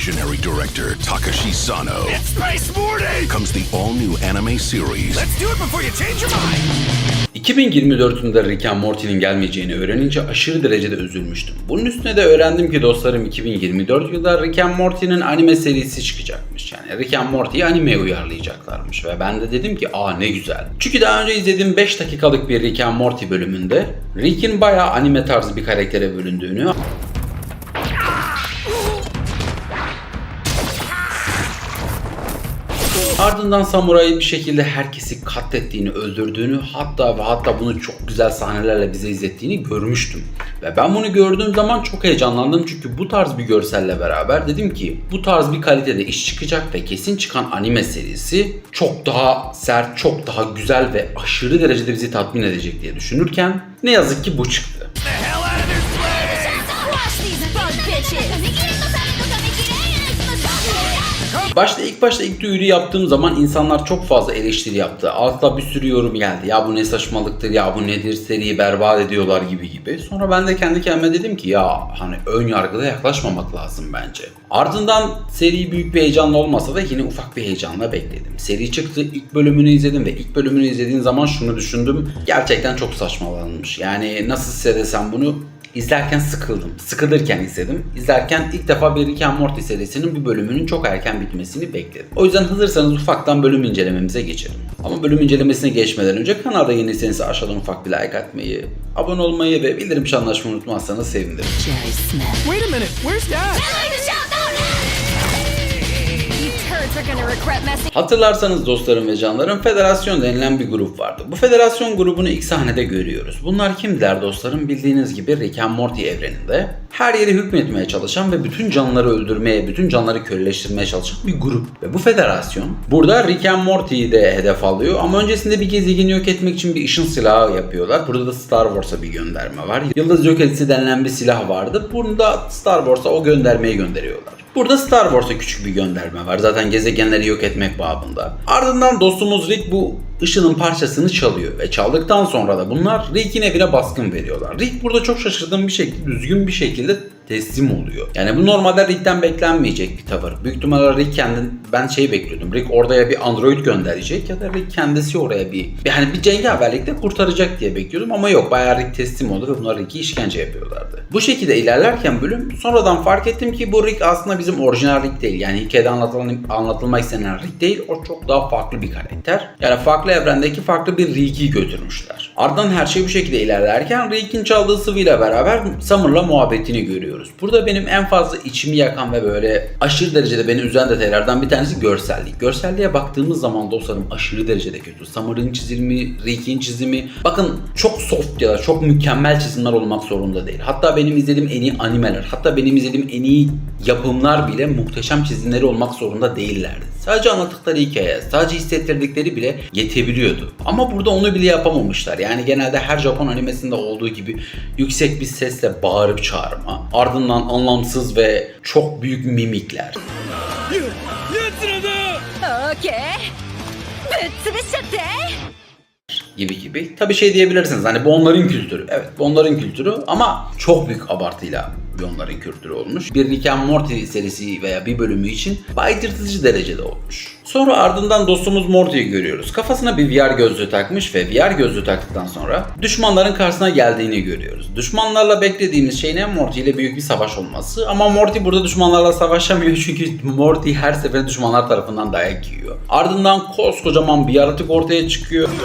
Visionary director Takashi Sano It's Space Morty! comes the all-new anime series Let's do it before you change your mind! 2024'ünde Rick and Morty'nin gelmeyeceğini öğrenince aşırı derecede üzülmüştüm. Bunun üstüne de öğrendim ki dostlarım 2024 yılında Rick and Morty'nin anime serisi çıkacakmış. Yani Rick and Morty'yi animeye uyarlayacaklarmış ve ben de dedim ki aa ne güzel. Çünkü daha önce izlediğim 5 dakikalık bir Rick and Morty bölümünde Rick'in bayağı anime tarzı bir karaktere bölündüğünü Ardından samurayı bir şekilde herkesi katlettiğini, öldürdüğünü hatta ve hatta bunu çok güzel sahnelerle bize izlettiğini görmüştüm. Ve ben bunu gördüğüm zaman çok heyecanlandım çünkü bu tarz bir görselle beraber dedim ki bu tarz bir kalitede iş çıkacak ve kesin çıkan anime serisi çok daha sert, çok daha güzel ve aşırı derecede bizi tatmin edecek diye düşünürken ne yazık ki bu çıktı. Başta ilk başta ilk duyuru yaptığım zaman insanlar çok fazla eleştiri yaptı. Altta bir sürü yorum geldi. Ya bu ne saçmalıktır, ya bu nedir, seriyi berbat ediyorlar gibi gibi. Sonra ben de kendi kendime dedim ki ya hani ön yargıda yaklaşmamak lazım bence. Ardından seri büyük bir heyecanla olmasa da yine ufak bir heyecanla bekledim. Seri çıktı, ilk bölümünü izledim ve ilk bölümünü izlediğim zaman şunu düşündüm. Gerçekten çok saçmalanmış. Yani nasıl size desem bunu İzlerken sıkıldım. Sıkılırken izledim. İzlerken ilk defa bir Rick and Morty serisinin bir bölümünün çok erken bitmesini bekledim. O yüzden hazırsanız ufaktan bölüm incelememize geçelim. Ama bölüm incelemesine geçmeden önce kanalda yeniyseniz aşağıdan ufak bir like atmayı, abone olmayı ve bildirim çanını açmayı unutmazsanız sevinirim. Wait a minute, where's Dad? Hatırlarsanız dostlarım ve canlarım federasyon denilen bir grup vardı. Bu federasyon grubunu ilk sahnede görüyoruz. Bunlar kimdiler dostlarım? Bildiğiniz gibi Rick and Morty evreninde her yeri hükmetmeye çalışan ve bütün canlıları öldürmeye, bütün canlıları köleleştirmeye çalışan bir grup. Ve bu federasyon burada Rick and Morty'yi de hedef alıyor ama öncesinde bir gezegeni yok etmek için bir ışın silahı yapıyorlar. Burada da Star Wars'a bir gönderme var. Yıldız yok edicisi denilen bir silah vardı. Bunu da Star Wars'a o göndermeyi gönderiyorlar. Burada Star Wars'a küçük bir gönderme var. Zaten gezegenleri yok etmek babında. Ardından dostumuz Rick bu ışının parçasını çalıyor ve çaldıktan sonra da bunlar Rick'in evine baskın veriyorlar. Rick burada çok şaşırdığım bir şekilde, düzgün bir şekilde teslim oluyor. Yani bu normalde Rick'ten beklenmeyecek bir tavır. Büyük ihtimalle Rick kendin ben şey bekliyordum. Rick oraya bir android gönderecek ya da Rick kendisi oraya bir yani bir cengaverlikle kurtaracak diye bekliyordum ama yok bayağı Rick teslim oldu ve bunlar Rick'i işkence yapıyorlardı. Bu şekilde ilerlerken bölüm sonradan fark ettim ki bu Rick aslında bizim orijinal Rick değil. Yani hikayede anlatılan, anlatılmak istenen Rick değil. O çok daha farklı bir karakter. Yani farklı evrendeki farklı bir Rick'i götürmüşler. Ardından her şey bu şekilde ilerlerken Rick'in çaldığı sıvıyla beraber Summer'la muhabbetini görüyoruz. Burada benim en fazla içimi yakan ve böyle aşırı derecede beni üzen detaylardan bir tanesi görsellik. Görselliğe baktığımız zaman dostlarım aşırı derecede kötü. Summer'ın çizimi, Rick'in çizimi. Bakın çok soft ya da çok mükemmel çizimler olmak zorunda değil. Hatta benim izlediğim en iyi animeler, hatta benim izlediğim en iyi yapımlar bile muhteşem çizimleri olmak zorunda değillerdi. Sadece anlattıkları hikaye, sadece hissettirdikleri bile yetebiliyordu. Ama burada onu bile yapamamışlar. Yani genelde her Japon animesinde olduğu gibi yüksek bir sesle bağırıp çağırma, Ardından anlamsız ve çok büyük mimikler. gibi gibi. Tabi şey diyebilirsiniz hani bu onların kültürü. Evet bu onların kültürü ama çok büyük abartıyla bir onların kültürü olmuş. Bir Rick and Morty serisi veya bir bölümü için baydırtıcı derecede olmuş. Sonra ardından dostumuz Morty'yi görüyoruz. Kafasına bir VR gözlüğü takmış ve VR gözlüğü taktıktan sonra düşmanların karşısına geldiğini görüyoruz. Düşmanlarla beklediğimiz şey ne? Morty ile büyük bir savaş olması. Ama Morty burada düşmanlarla savaşamıyor çünkü Morty her seferinde düşmanlar tarafından dayak yiyor. Ardından koskocaman bir yaratık ortaya çıkıyor.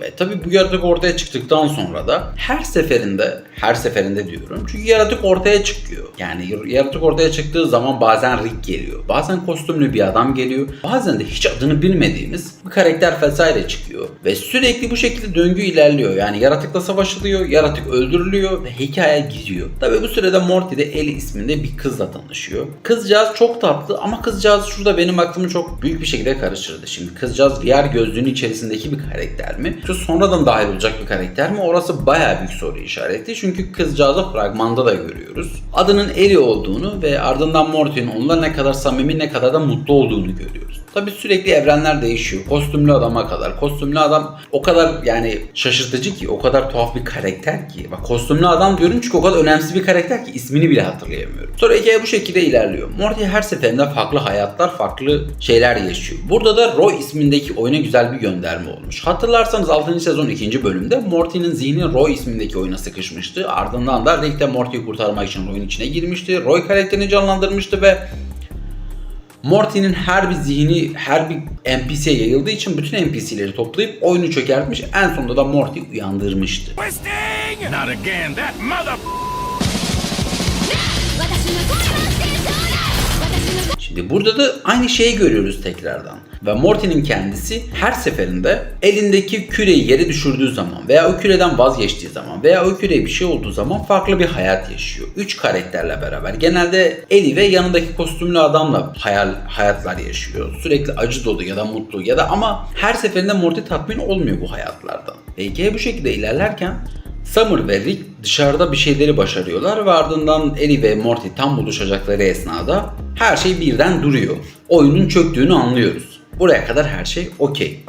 Ve tabii bu yaratık ortaya çıktıktan sonra da her seferinde, her seferinde diyorum. Çünkü yaratık ortaya çıkıyor. Yani yaratık ortaya çıktığı zaman bazen Rick geliyor. Bazen kostümlü bir adam geliyor. Bazen de hiç adını bilmediğimiz bir karakter vesaire çıkıyor. Ve sürekli bu şekilde döngü ilerliyor. Yani yaratıkla savaşılıyor, yaratık öldürülüyor ve hikaye gidiyor. Tabii bu sırada Morty de Ellie isminde bir kızla tanışıyor. Kızcağız çok tatlı ama kızcağız şurada benim aklımı çok büyük bir şekilde karıştırdı. Şimdi kızcağız VR gözlüğünün içerisindeki bir karakter mi? Şu sonradan dahil olacak bir karakter mi? Orası bayağı büyük soru işareti. Çünkü kızcağızı fragmanda da görüyoruz. Adının Ellie olduğunu ve ardından Morty'nin onunla ne kadar samimi ne kadar da mutlu olduğunu görüyoruz. Tabi sürekli evrenler değişiyor. Kostümlü adama kadar. Kostümlü adam o kadar yani şaşırtıcı ki, o kadar tuhaf bir karakter ki. Bak kostümlü adam diyorum çünkü o kadar önemsiz bir karakter ki ismini bile hatırlayamıyorum. Sonra hikaye bu şekilde ilerliyor. Morty her seferinde farklı hayatlar, farklı şeyler yaşıyor. Burada da Roy ismindeki oyuna güzel bir gönderme olmuş. Hatırlarsanız 6. sezon 2. bölümde Morty'nin zihni Roy ismindeki oyuna sıkışmıştı. Ardından da Rick de Morty'yi kurtarmak için Roy'un içine girmişti. Roy karakterini canlandırmıştı ve Morty'nin her bir zihni her bir NPC'ye yayıldığı için bütün NPC'leri toplayıp oyunu çökertmiş. En sonunda da Morty uyandırmıştı. Not again, that. Şimdi burada da aynı şeyi görüyoruz tekrardan. Ve Morty'nin kendisi her seferinde elindeki küreyi yere düşürdüğü zaman veya o küreden vazgeçtiği zaman veya o küreye bir şey olduğu zaman farklı bir hayat yaşıyor. Üç karakterle beraber. Genelde Ellie ve yanındaki kostümlü adamla hayal hayatlar yaşıyor. Sürekli acı dolu ya da mutlu ya da ama her seferinde Morty tatmin olmuyor bu hayatlardan. Hikaye bu şekilde ilerlerken Summer ve Rick dışarıda bir şeyleri başarıyorlar ve ardından Ellie ve Morty tam buluşacakları esnada her şey birden duruyor. Oyunun çöktüğünü anlıyoruz. Buraya kadar her şey okey.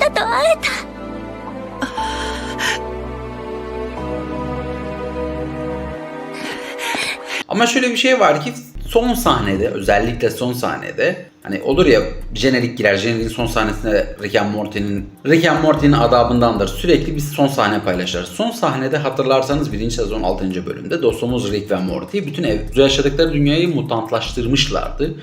Ama şöyle bir şey var ki son sahnede özellikle son sahnede hani olur ya jenerik girer jeneriğin son sahnesinde Rick and Morty'nin Rick and Morty'nin adabındandır sürekli bir son sahne paylaşır. Son sahnede hatırlarsanız 1. sezon 6. bölümde dostumuz Rick ve Morty bütün ev yaşadıkları dünyayı mutantlaştırmışlardı.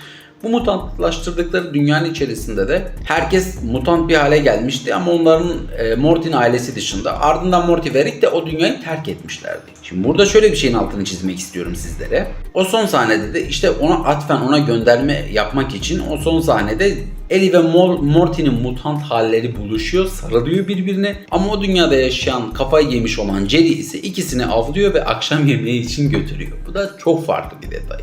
Bu mutantlaştırdıkları dünyanın içerisinde de herkes mutant bir hale gelmişti ama onların e, Morty'nin ailesi dışında ardından Morty ve Rick de o dünyayı terk etmişlerdi. Şimdi burada şöyle bir şeyin altını çizmek istiyorum sizlere. O son sahnede de işte ona atfen ona gönderme yapmak için o son sahnede Ellie ve Mor- Morty'nin mutant halleri buluşuyor, sarılıyor birbirine. Ama o dünyada yaşayan, kafayı yemiş olan Jerry ise ikisini avlıyor ve akşam yemeği için götürüyor. Bu da çok farklı bir detay.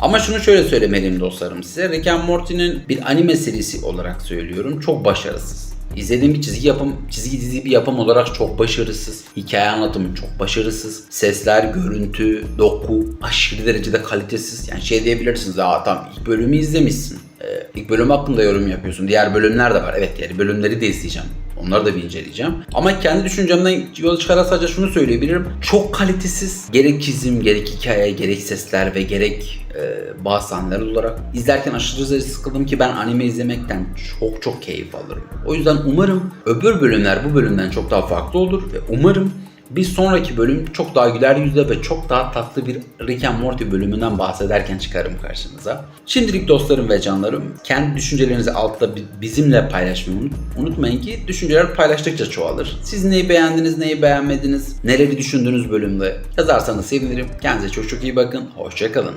Ama şunu şöyle söylemeliyim dostlarım size. Rick and Morty'nin bir anime serisi olarak söylüyorum. Çok başarısız. İzlediğim bir çizgi yapım, çizgi dizi bir yapım olarak çok başarısız. Hikaye anlatımı çok başarısız. Sesler, görüntü, doku aşırı derecede kalitesiz. Yani şey diyebilirsiniz. Aa tamam ilk bölümü izlemişsin. Ee, ilk bölüm hakkında yorum yapıyorsun. Diğer bölümler de var. Evet diğer bölümleri de izleyeceğim. Onları da bir inceleyeceğim. Ama kendi düşüncemden yola çıkarak sadece şunu söyleyebilirim. Çok kalitesiz. Gerek çizim, gerek hikaye, gerek sesler ve gerek e, bazı sahneler olarak. izlerken aşırı derecede sıkıldım ki ben anime izlemekten çok çok keyif alırım. O yüzden umarım öbür bölümler bu bölümden çok daha farklı olur ve umarım bir sonraki bölüm çok daha güler yüzle ve çok daha tatlı bir Rick and Morty bölümünden bahsederken çıkarım karşınıza. Şimdilik dostlarım ve canlarım kendi düşüncelerinizi altta bi- bizimle paylaşmayı unut- unutmayın ki düşünceler paylaştıkça çoğalır. Siz neyi beğendiniz, neyi beğenmediniz, neleri düşündüğünüz bölümde yazarsanız sevinirim. Kendinize çok çok iyi bakın. Hoşçakalın.